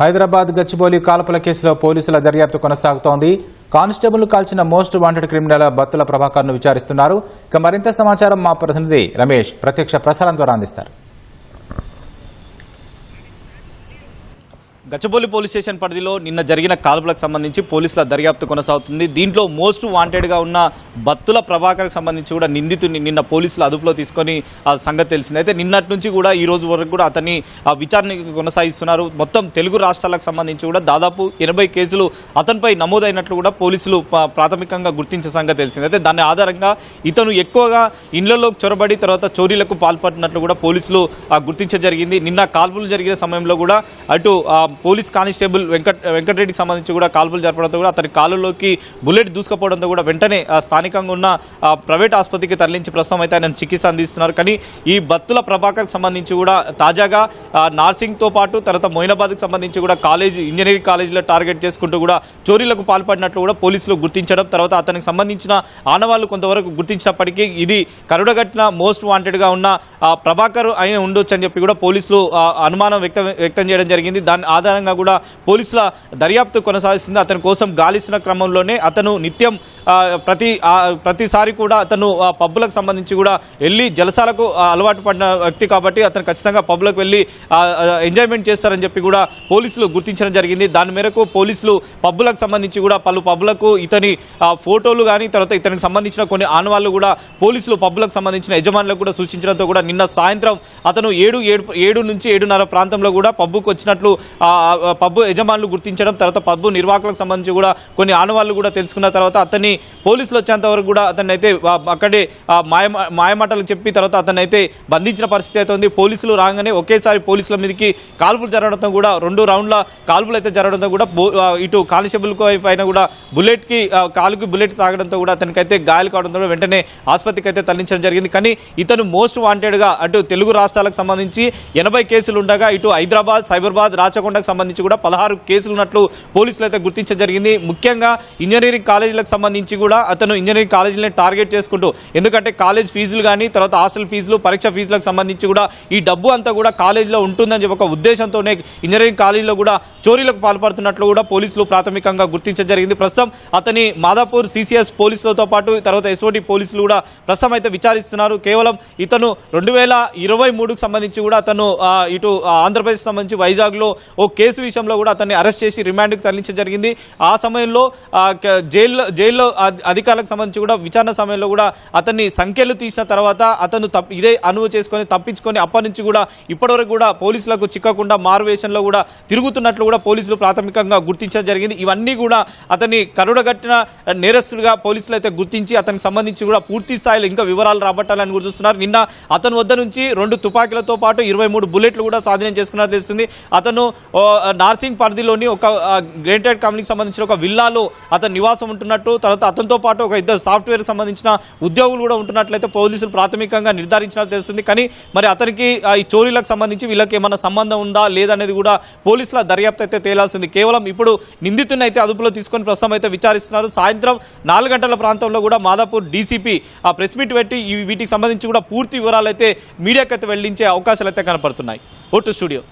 హైదరాబాద్ గచ్చిబౌలి కాల్పుల కేసులో పోలీసుల దర్యాప్తు కొనసాగుతోంది. కానిస్టేబుల్ కాల్చిన మోస్ట్ వాంటెడ్ క్రిమినల్ బత్తుల ప్రభాకర్ను విచారిస్తున్నారు. ఇక మరింత సమాచారం మా ప్రతినిధి రమేష్ ప్రత్యక్ష ప్రసారం ద్వారా అందిస్తారు. గచ్చబౌలి పోలీస్ స్టేషన్ పరిధిలో నిన్న జరిగిన కాల్పులకు సంబంధించి పోలీసుల దర్యాప్తు కొనసాగుతుంది. దీంట్లో మోస్ట్ వాంటెడ్గా ఉన్న బత్తుల ప్రభాకర్కి సంబంధించి కూడా నిందితుని నిన్న పోలీసులు అదుపులో తీసుకొని ఆ సంగతి తెలిసింది. అయితే నిన్నటి నుంచి కూడా ఈ రోజు వరకు కూడా అతన్ని ఆ విచారణ కొనసాగిస్తున్నారు. మొత్తం తెలుగు రాష్ట్రాలకు సంబంధించి కూడా దాదాపు ఎనభై కేసులు అతనిపై నమోదైనట్లు కూడా పోలీసులు ప్రాథమికంగా గుర్తించే సంగతి తెలిసింది. అయితే దాని ఆధారంగా ఇతను ఎక్కువగా ఇండ్లలో చొరబడి తర్వాత చోరీలకు పాల్పడినట్లు కూడా పోలీసులు ఆ, గుర్తించడం జరిగింది. నిన్న కాల్పులు జరిగిన సమయంలో కూడా అటు పోలీస్ కానిస్టేబుల్ వెంకట్ వెంకటరెడ్డికి సంబంధించి కూడా కాల్పులు జరపడంతో కూడా అతని కాలులోకి బుల్లెట్ దూసుకపోవడంతో కూడా వెంటనే స్థానికంగా ఉన్న ప్రైవేట్ ఆసుపత్రికి తరలించి ప్రస్తుతం అయితే ఆయన చికిత్స అందిస్తున్నారు. కానీ ఈ బత్తుల ప్రభాకర్కి సంబంధించి కూడా తాజాగా నార్సింగ్తో పాటు తర్వాత మొయినాబాద్కి సంబంధించి కూడా కాలేజ్ ఇంజనీరింగ్ కాలేజీలో టార్గెట్ చేసుకుంటూ కూడా చోరీలకు పాల్పడినట్లు కూడా పోలీసులు గుర్తించడం తర్వాత అతనికి సంబంధించిన ఆనవాళ్ళు కొంతవరకు గుర్తించినప్పటికీ ఇది కరుడగట్టిన మోస్ట్ వాంటెడ్గా ఉన్న ఆ, ప్రభాకర్ అయిన ఉండొచ్చు అని చెప్పి కూడా పోలీసులు అనుమానం వ్యక్తం వ్యక్తం చేయడం జరిగింది. దాని ఆధారంగా కూడా పోలీసుల దర్యాప్తు కొనసాగిస్తుంది. అతని కోసం గాలిస్తున్న క్రమంలోనే అతను నిత్యం ప్రతి ఆ, ప్రతిసారి కూడా అతను ఆ, పబ్బులకు సంబంధించి కూడా వెళ్ళి జలసాలకు అలవాటు పడిన వ్యక్తి కాబట్టి అతను ఖచ్చితంగా పబ్లకు వెళ్ళి ఎంజాయ్మెంట్ చేస్తారని చెప్పి కూడా పోలీసులు గుర్తించడం జరిగింది. దాని మేరకు పోలీసులు పబ్బులకు సంబంధించి కూడా పలు పబ్బులకు ఇతని ఫోటోలు కానీ తర్వాత ఇతనికి సంబంధించిన కొన్ని ఆనవాళ్ళు కూడా పోలీసులు పబ్బులకు సంబంధించిన యజమానులకు కూడా సూచించడంతో కూడా నిన్న సాయంత్రం అతను ఏడు ఏడు ఏడు నుంచి ఏడున్నర ప్రాంతంలో కూడా పబ్బుకు వచ్చినట్లు పబ్బు యజమానులు గుర్తించడం తర్వాత పబ్బు నిర్వాహకులకు సంబంధించి కూడా కొన్ని ఆనవాళ్ళు కూడా తెలుసుకున్న తర్వాత అతన్ని పోలీసులు వచ్చేంత వరకు కూడా అతన్ని అయితే అక్కడే మాయ మాయమాటలు చెప్పి తర్వాత అతన్ని అయితే బంధించిన పరిస్థితి అయితే ఉంది. పోలీసులు రాగానే ఒకేసారి పోలీసుల మీదకి కాల్పులు జరగడంతో కూడా రెండు రౌండ్ల కాల్పులు అయితే జరగడంతో కూడా ఇటు కానిస్టేబుల్ పైన కూడా బుల్లెట్కి కాలుకి బుల్లెట్ తాగడంతో కూడా అతనికి అయితే గాయాలు కావడంతో కూడా వెంటనే ఆసుపత్రికి అయితే తరలించడం జరిగింది. కానీ ఇతను మోస్ట్ వాంటెడ్గా అటు తెలుగు రాష్ట్రాలకు సంబంధించి ఎనభై కేసులు ఉండగా ఇటు హైదరాబాద్ సైబరాబాద్ రాచకొండకు సంబంధించి కూడా పదహారు కేసులు ఉన్నట్లు పోలీసులు అయితే గుర్తించడం జరిగింది. ముఖ్యంగా ఇంజనీరింగ్ కాలేజీలకు సంబంధించి కూడా అతను ఇంజనీరింగ్ కాలేజీలను టార్గెట్ చేసుకుంటూ ఎందుకంటే కాలేజ్ ఫీజులు కానీ తర్వాత హాస్టల్ ఫీజులు పరీక్ష ఫీజులకు సంబంధించి కూడా ఈ డబ్బు అంతా కూడా కాలేజీలో ఉంటుందని చెప్పి ఒక ఉద్దేశంతోనే ఇంజనీరింగ్ కాలేజీలో కూడా చోరీలకు పాల్పడుతున్నట్లు కూడా పోలీసులు ప్రాథమికంగా గుర్తించడం జరిగింది. ప్రస్తుతం అతని మాదాపూర్ సిసిఎస్ పోలీసులతో పాటు తర్వాత ఎస్ఓటి పోలీసులు కూడా ప్రస్తుతం అయితే విచారిస్తున్నారు. కేవలం ఇతను రెండు వేల ఇరవై మూడుకు సంబంధించి కూడా అతను ఇటు ఆంధ్రప్రదేశ్ సంబంధించి వైజాగ్లో ఓ కేసు విషయంలో కూడా అతన్ని అరెస్ట్ చేసి రిమాండ్కి తరలించడం జరిగింది. ఆ సమయంలో జైల్లో జైల్లో అధి- అధికారులకు సంబంధించి కూడా విచారణ సమయంలో కూడా అతన్ని సంఖ్యలు తీసిన తర్వాత అతను ఇదే అనువు చేసుకొని తప్పించుకొని అప్పటి నుంచి కూడా ఇప్పటివరకు కూడా పోలీసులకు చిక్కకుండా మారువేషంలో కూడా తిరుగుతున్నట్లు కూడా పోలీసులు ప్రాథమికంగా గుర్తించడం జరిగింది. ఇవన్నీ కూడా అతన్ని కరుడగట్టిన నేరస్తుడిగా పోలీసులు అయితే గుర్తించి అతనికి సంబంధించి కూడా పూర్తి స్థాయిలో ఇంకా వివరాలు రాబట్టాలని కూడా నిన్న అతని వద్ద నుంచి రెండు తుపాకీలతో పాటు ఇరవై మూడు బుల్లెట్లు కూడా స్వాధీనం చేసుకున్నారు తెలుస్తుంది. అతను నార్సింగ్ పరిధిలోని ఒక గ్రేటెడ్ కంపెనీకి సంబంధించిన ఒక విల్లాలో అతను నివాసం ఉంటున్నట్టు తర్వాత అతనితో పాటు ఒక ఇద్దరు సాఫ్ట్వేర్ సంబంధించిన ఉద్యోగులు కూడా ఉంటున్నట్లయితే పోలీసులు ప్రాథమికంగా నిర్ధారించినట్టు తెలుస్తుంది. కానీ మరి అతనికి ఈ చోరీలకు సంబంధించి వీళ్ళకి ఏమైనా సంబంధం ఉందా లేదనేది కూడా పోలీసుల దర్యాప్తు అయితే తేలాల్సింది. కేవలం ఇప్పుడు నిందితుని అయితే అదుపులో తీసుకొని ప్రస్తుతం అయితే విచారిస్తున్నారు. సాయంత్రం నాలుగు గంటల ప్రాంతంలో కూడా మాదాపూర్ డీసీపీ ఆ ప్రెస్ మీట్ పెట్టి వీటికి సంబంధించి కూడా పూర్తి వివరాలు అయితే మీడియాకి అయితే వెళ్ళించే అవకాశాలు అయితే కనపడుతున్నాయి. ఓటు స్టూడియో.